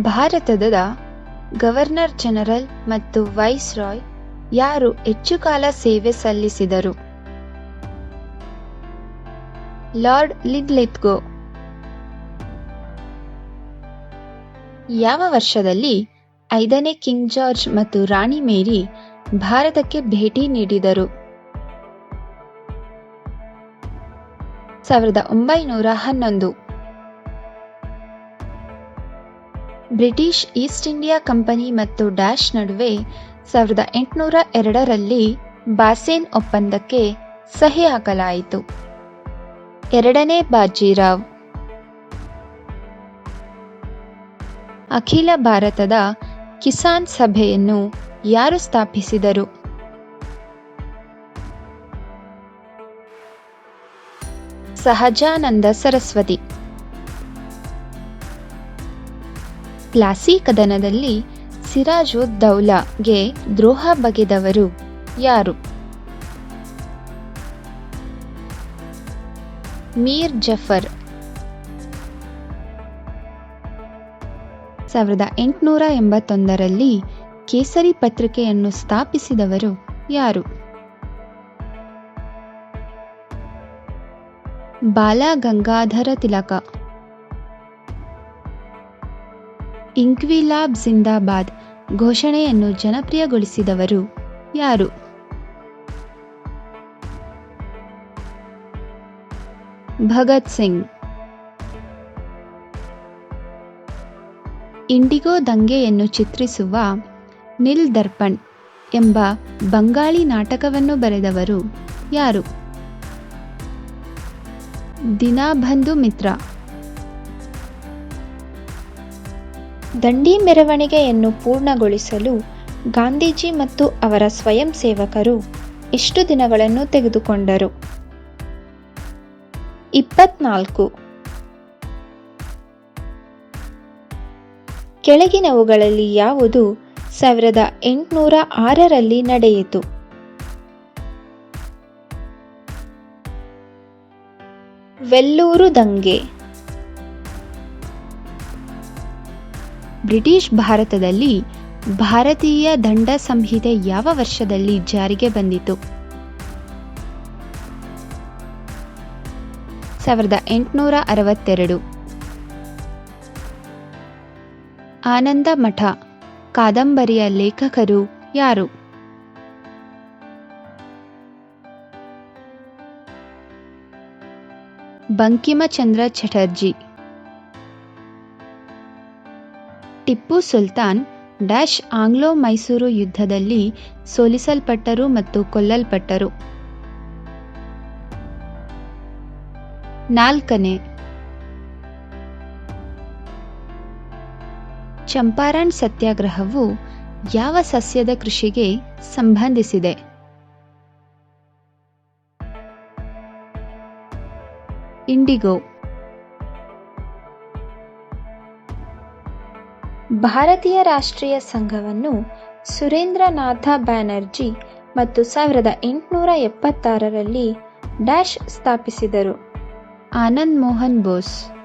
ಭಾರತದ governor general ಮತ್ತು viceroy ಯಾರು ಹೆಚ್ಚು ಕಾಲ ಸೇವೆ ಸಲ್ಲಿಸಿದರು? ಲಾರ್ಡ್ ಲಿಡ್ಲಿತ್ಗೋ ಯಾವ ವರ್ಷದಲ್ಲಿ ಐದನೇ ಕಿಂಗ್ ಜಾರ್ಜ್ ಮತ್ತು ರಾಣಿ ಮೇರಿ ಭಾರತಕ್ಕೆ ಭೇಟಿ ನೀಡಿದರು? ಸಾವಿರದ ಒಂಬೈನೂರ ಹನ್ನೊಂದು. ಬ್ರಿಟಿಷ್ ಈಸ್ಟ್ ಇಂಡಿಯಾ ಕಂಪನಿ ಮತ್ತು ಡ್ಯಾಶ್ ನಡುವೆ ಸಾವಿರದ ಎಂಟುನೂರ ಎರಡರಲ್ಲಿ ಬಾಸೇನ್ ಒಪ್ಪಂದಕ್ಕೆ ಸಹಿ ಹಾಕಲಾಯಿತು. ಎರಡನೇ ಬಾಜಿರಾವ್ ಅಖಿಲ ಭಾರತದ ಕಿಸಾನ್ ಸಭೆಯನ್ನು ಯಾರು ಸ್ಥಾಪಿಸಿದರು? ಸಹಜಾನಂದ ಸರಸ್ವತಿ. ಪ್ಲಾಸಿ ಕದನದಲ್ಲಿ ಸಿರಾಜುದ್ದೌಲಾಗೆ ದ್ರೋಹ ಬಗೆದವರು ಯಾರು? ಮೀರ್ ಜಫರ್. ಸಾವಿರದ ಎಂಟುನೂರ ಎಂಬತ್ತೊಂದರಲ್ಲಿ ಕೇಸರಿ ಪತ್ರಿಕೆಯನ್ನು ಸ್ಥಾಪಿಸಿದವರು ಯಾರು? ಬಾಲ ಗಂಗಾಧರ ತಿಲಕ. ಇಂಕ್ವಿಲಾಬ್ ಜಿಂದಾಬಾದ್ ಘೋಷಣೆಯನ್ನು ಜನಪ್ರಿಯಗೊಳಿಸಿದವರು ಯಾರು? ಭಗತ್ ಸಿಂಗ್. ಇಂಡಿಗೋ ದಂಗೆಯನ್ನು ಚಿತ್ರಿಸುವ ನಿಲ್ ದರ್ಪಣ್ ಎಂಬ ಬಂಗಾಳಿ ನಾಟಕವನ್ನು ಬರೆದವರು ಯಾರು? ದಿನಾಬಂಧು ಮಿತ್ರ. ದಂಡಿ ಮೆರವಣಿಗೆಯನ್ನು ಪೂರ್ಣಗೊಳಿಸಲು ಗಾಂಧೀಜಿ ಮತ್ತು ಅವರ ಸ್ವಯಂ ಸೇವಕರು ಎಷ್ಟು ದಿನಗಳನ್ನು ತೆಗೆದುಕೊಂಡರು. ಇಪ್ಪತ್ನಾಲ್ಕು. ಕೆಳಗಿನವುಗಳಲ್ಲಿ ಯಾವುದು ಸಾವಿರದ ಎಂಟುನೂರ ಆರರಲ್ಲಿ ನಡೆಯಿತು? ವೆಲ್ಲೂರು ದಂಗೆ. ಬ್ರಿಟಿಷ್ ಭಾರತದಲ್ಲಿ ಭಾರತೀಯ ದಂಡ ಸಂಹಿತೆ ಯಾವ ವರ್ಷದಲ್ಲಿ ಜಾರಿಗೆ ಬಂದಿತು? ಸಾವಿರದ ಎಂಟುನೂರ ಅರವತ್ತೆರಡು. ಆನಂದ ಮಠ, ಕಾದಂಬರಿಯ ಲೇಖಕರು ಯಾರು? ಬಂಕಿಮಚಂದ್ರ ಚಟರ್ಜಿ. ಟಿಪ್ಪು ಸುಲ್ತಾನ್ ಡ್ಯಾಶ್ ಆಂಗ್ಲೋ ಮೈಸೂರು ಯುದ್ಧದಲ್ಲಿ ಸೋಲಿಸಲ್ಪಟ್ಟರು ಮತ್ತು ಕೊಲ್ಲಲ್ಪಟ್ಟರು. ನಾಲ್ಕನೇ. ಚಂಪಾರಣ್ ಸತ್ಯಾಗ್ರಹವು ಯಾವ ಸಸ್ಯದ ಕೃಷಿಗೆ ಸಂಬಂಧಿಸಿದೆ? ಇಂಡಿಗೋ. ಭಾರತೀಯ ರಾಷ್ಟ್ರೀಯ ಸಂಘವನ್ನು ಸುರೇಂದ್ರನಾಥ ಬ್ಯಾನರ್ಜಿ ಮತ್ತು ಸಾವಿರದ ಎಂಟುನೂರ ಎಪ್ಪತ್ತಾರರಲ್ಲಿ ಡ್ಯಾಶ್ ಸ್ಥಾಪಿಸಿದರು. ಆನಂದ್ ಮೋಹನ್ ಬೋಸ್